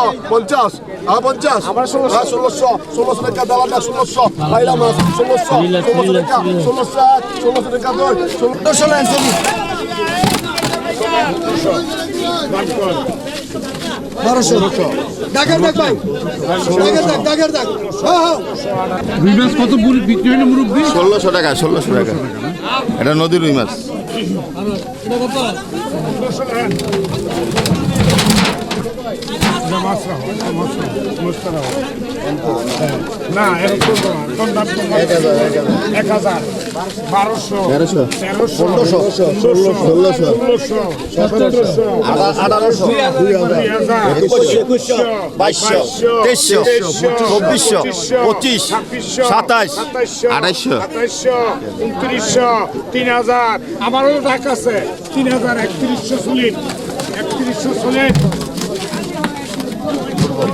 ষোলোশো পঞ্চাশ হ্যাঁ পঞ্চাশ। হ্যাঁ ষোলোশো ষোলোশো টাকা ষোলোশো। পাইলা মাছ ষোলোশো ষোলোশো টাকা ষোলোশো এক ষোলোশো টাকা দুই ষোলোশো বারোশো। ডাকের ডাক ভাই। ডাকের ডাক ডাকের ডাক হ্যাঁ হ্যাঁ। রুই মাছ কত বুড়ি বিক্রি হলো মুরব্বী? ষোলোশো টাকা ষোলোশো টাকা। এটা নদীর রুই মাছ। না এক হাজার বারোশো তেরোশো ষোলোশো ষোলোশো ষোলোশো সতেরোশো আঠারোশো আমারও ডাক আছে তিন হাজার একত্রিশশো চল্লিশ একত্রিশশো চল্লিশ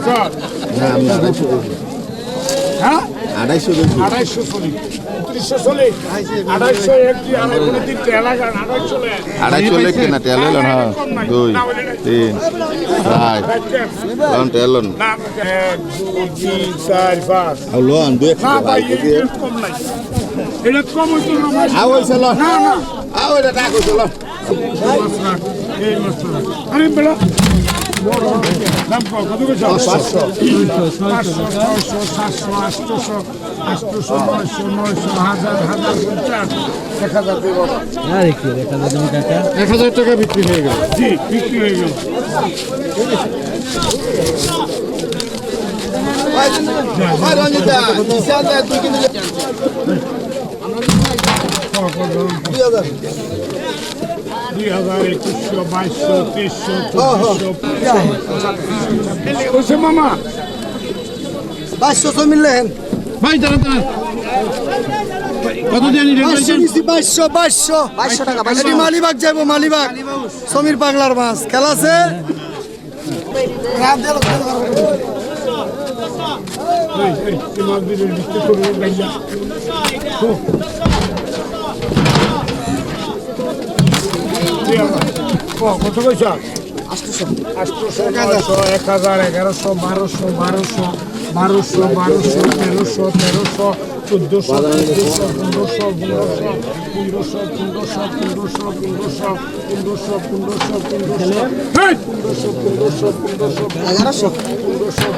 না আমরা আড়াইশো হ্যাঁ? আড়াইশো আড়াইশো চল্লিশ। আড়াইশো লেখ না তেল এলো না? দুই তিন চার। লন তেল। লন লন। আরে বেড়া দাম কত পাঁচশো ছয়শো সাতশো আটশোশো আটশোশো নয়শো নয়শো হাজার হাজার পঞ্চাশ এক হাজার হাজার একুশশো বাইশশো তেইশশো চব্বিশশো টাকা মালিবাগ যাইবো মালিবাগ সমীর পাগলার মাছ খেলা আছে দিলে বিক্রি করব গাইয়া কত পয়সা এক হাজার এগারোশো বারোশো বারোশো বারোশো বারোশো তেরোশো তেরোশো চোদ্দোশো চোদ্দোশো পনেরোশো পনেরোশো পনেরোশো পনেরোশো পনেরোশো পনেরোশো পনেরোশো পনেরোশো পনেরোশো পনেরোশো পনেরোশো পনেরোশো পনেরোশো পনেরোশো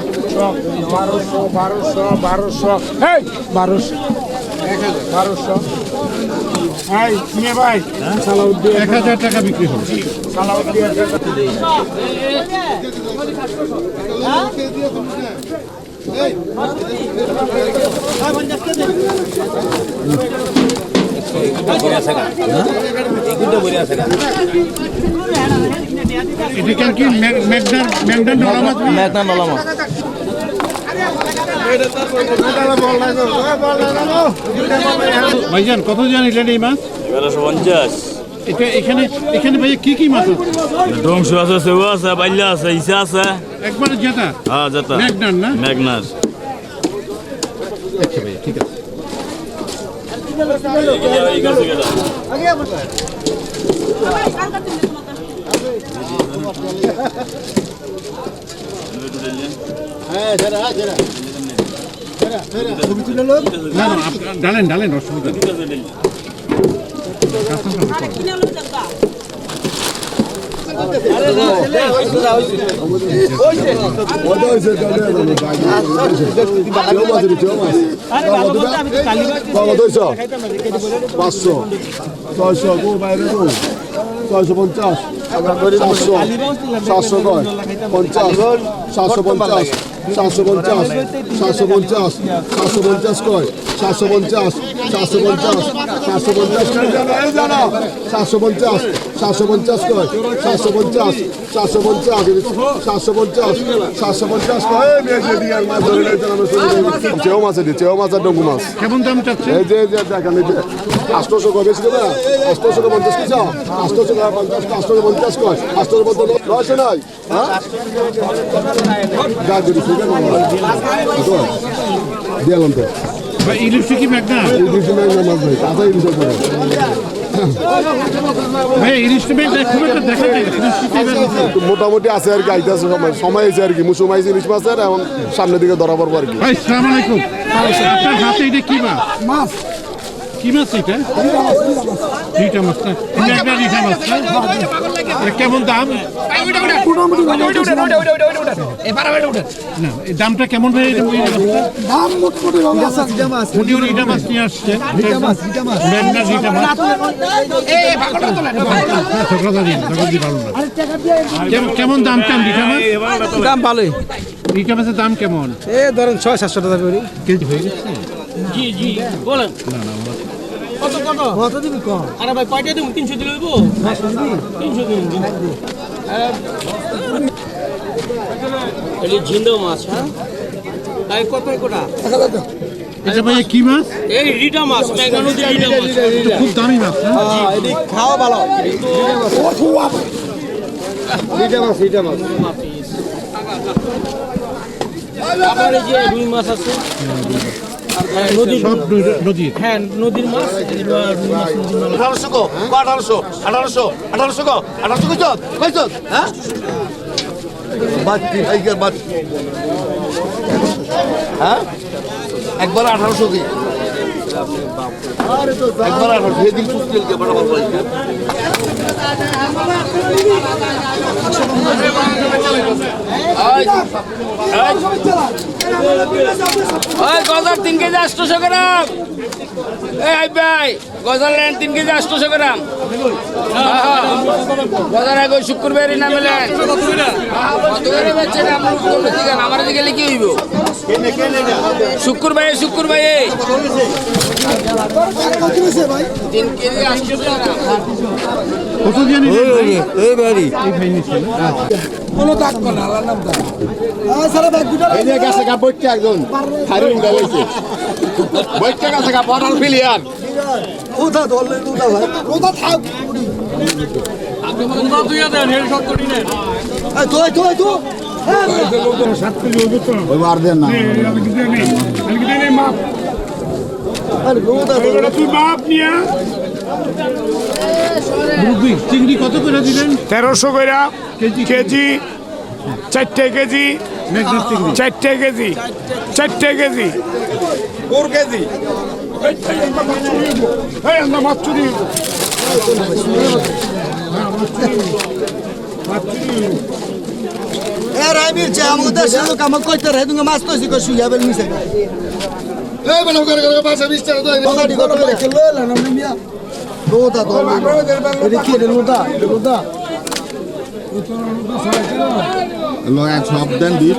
বারোশো বারোশো বারোশো এই বারোশো বারোশো এই নিয়ে ভাই। সালাউদ্দিন এক হাজার টাকা বিক্রি হবে। সালাউদ্দিন হাজার এটা কি? ম্যাগনার ম্যাগনার নলা মাছ নলা মাছ ভাইজান কত জানিলেন এই মাছ? এগারোশো পঞ্চাশ। এটা এখানে এখানে ভাইয়া কি কি মাছ আছে? ধ্বংস আছে সেও আছে বাইল্লা আছে ইসা আছে। একবারে জেতা? হ্যাঁ ম্যাগনার না? আচ্ছা ভাইয়া ঠিক আছে। ডালেন ডালেন অসুবিধা পাঁচশো। ছয়শো বাইরে ছয়শো পঞ্চাশ। সাতশো সাতশো কয় পঞ্চাশ। সাতশো পঞ্চাশ। সাতশো পঞ্চাশ। সাতশো পঞ্চাশ। সাতশো পঞ্চাশ কয়? সাতশো পঞ্চাশ। সাতশো পঞ্চাশ। সাতশো পঞ্চাশ। সাতশো পঞ্চাশ। সাতশো পঞ্চাশ কয়। সাতশো পঞ্চাশ সাতশো পঞ্চাশ সাতশো পঞ্চাশ সাতশো পঞ্চাশ কয়। দিয়ে নিয়ে। চেও মাছ এটি চেও মাছ আর ডঙ্গু মাছ। কেমন দাম চাচ্ছে? এই যে দেখেন এই যে আষ্টশো কয় বেশি দেবে? আষ্টশো পঞ্চাশ কি চাও? আষ্টশো পঞ্চাশ আষ্টশো পঞ্চাশ কয়। আষ্টশো পঞ্চাশ নয়শো নাই হ্যাঁ? যা যদি ঠিক আছে দিলাম তো। ভাই ইলিশ মোটামুটি আছে আর কি আইতেছে সময়। সময় আছে আর কি মুসুম জিনিস মাছের এখন সামনের দিকে ধরা পড়ব আর কি। হাতে কি কি মাছ এটা? রিটা মাছ না একটা রিটা মাছ না কেমন দাম? না দামটা কেমন ভাই? রিটা মাছ নিয়ে আসছেন রিটা মাছ। রিটা রিটা হ্যাঁ, কেমন- কেমন দাম চান রিটা মাছ? দাম ভালোই। রিটা মাছের দাম কেমন? এ ধরেন ছয় সাতশো টাকা করে। কেজি হয়ে গেছে? জি জি বলেন। কত কত? কত দিবি কম আরে ভাই কয়টা দিব তিনশো দিলে হইব? তিনশো দিন এটা ঝিন্দো মাছ হ্যাঁ? এই কত কোটা? এটা ভাই কি মাছ? এই রিটা মাছ মেঘনা নদীর রিটা মাছ। খুব দামি মাছ না খাওয়া ভালো। এইটা মাছ এইটা মাছ। আবার এই যে রুই মাছ আছে। হ্যাঁ, নদীর সব নদীর হ্যাঁ নদীর মাছ আঠারোশো কো আঠারোশো আঠারোশো আঠারোশো কো আঠারোশো কইছ কইছ হ্যাঁ? বাচ্চি এইকার বাচ্চি হ্যাঁ? একবার আঠারোশো কি? একবার আঠারোশো সেদিন বড় গজার তিন কেজি আটশোশো গ্রাম এই ভাই গজার নেন তিন কেজি আটশোশো গ্রাম। গজার আগে শুক্রবারই না মেলেন কত করে আমার দিকে আমার দিকে লিখে হইব? শুক্রবার শুক্রবার। তিন কেজি আটশোশো গ্রাম। ভাই? ভাই কোনো দাগ কর আল্লাহর নাম দাগ। সারা ব্যাগ দুটো এই যে গেছে গা বইতে একজন হারিং গালাইছে বইতে গেছে গা বড় প্লেয়ার কোথা ধরলে কোথা ভাই? কোথা থাক? চিংড়ি কত করে দিলেন? তেরোশো কইরা কেজি কেজি চারটে কেজি চারটে কেজি চারটে কেজি। কেজি? এই আমরা মাছ চুরি এ রাইবির চে আমাকে দেশে লোক আমাকে কইতে রে তুমি মাছ তো শিখো শুইয়া বেল মিশে। এই বলো করে করে বিশ টাকা তো কথাটি কত করে এলা না মিয়া কোথা ধরলে এটা কি রে লোদা লোদা লো এক সব দেন বাচ্চারা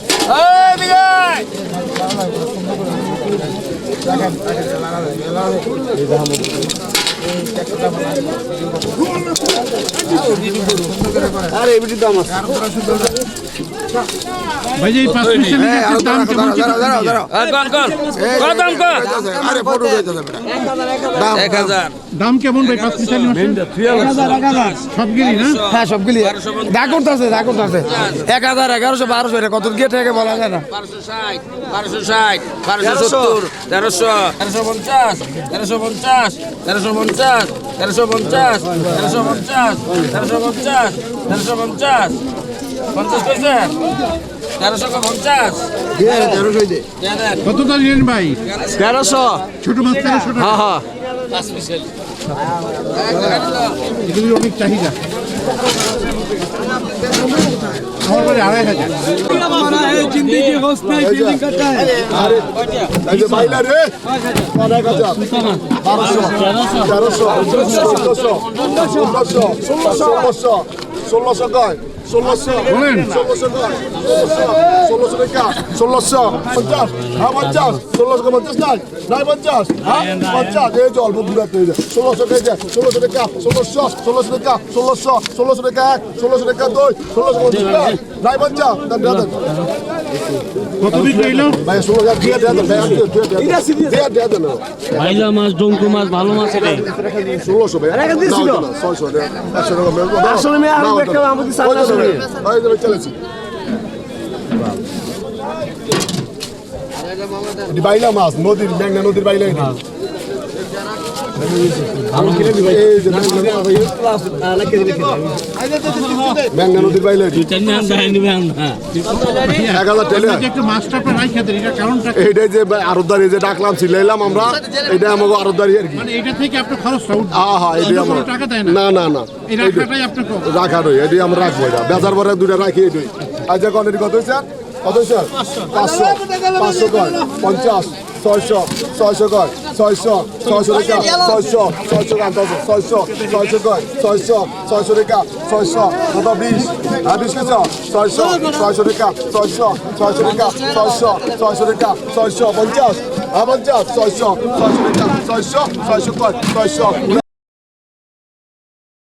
টাকা দাম কেমন এক হাজার দাম। ভাই পাঁচ পিসের সব না? হ্যাঁ সবগুলি দা করতেছে দা করতেছে। এক হাজার এগারোশো বারোশো এটা কত গিয়ে থেকে বলা যায় না। বারোশো ষাট বারোশো ষাট বারোশো সত্তর তেরোশো তেরোশো পঞ্চাশ তেরোশো পঞ্চাশ তেরোশো পঞ্চাশ। তেরোশো পঞ্চাশ তেরোশো পঞ্চাশ তেরোশো পঞ্চাশ তেরোশো পঞ্চাশ। পঞ্চাশ কইছে? তেরোশো পঞ্চাশ। কত দাম নিলেন ভাই? তেরোশো। ছোট মাছ তেরোশো হ্যাঁ হ্যাঁ। অনেক চাহিদা। আমার বাড়ি আড়াই হাজার আরে এই যে বাইলা রে অনেক হাজার বারোশো তেরোশো চোদ্দশো পনেরোশো ষোলোশো ষোলোশো ষোলোশো ষোলোশো কয় ষোলোশো। ষোলোশো ষোলোশো। টাকা। ষোলোশো। পঞ্চাশ। হ্যাঁ পঞ্চাশ। ষোলোশো পঞ্চাশ নাই। নাই পঞ্চাশ। হ্যাঁ পঞ্চাশ। এই যে অল্প দূরাতে হয়ে যায় ষোলোশো টাকা ষোলোশো টাকা ষোলোশো ষোলোশো টাকা ষোলোশো ষোলোশো টাকা এক ষোলোশো টাকা দুই ষোলোশো পঞ্চাশ নাই। পঞ্চাশ। ভাইলা মাছ ডঙ্কু মাছ ভালো মাছ ষোলোশো ভাই। ছয়শো একশো টাকা। চলেছি বাইলা মাছ নদীর মেঘনা নদীর বাইলা এইটাই যে যে ডাকলাম ছিলাইলাম আমরা আমাকে আর মানে হ্যাঁ হ্যাঁ না না না রাখা রই আমরা রাখব পরে দুটা রাখি এটি আচ্ছা কোয়ান্টিটি কত কত হয়েছে পাঁচশো পাঁচশো পঞ্চাশ ছয়শো ছয়শো কয় ছয়শো ছয়শো টাকা, ছয়শো ছয়শো গান ছয়শো ছয়শো কয়, ছয়শো ছয়শো টাকা, ছয়শো কত বিশ হ্যাঁ বিশ কেছ ছয়শো ছয়শো টাকা, ছয়শো ছয়শো টাকা, ছয়শো ছয়শো টাকা, ছয়শো পঞ্চাশ হ্যাঁ পঞ্চাশ, ছয়শো ছয়শো টাকা, ছয়শো ছয়শো কয়, ছয়শো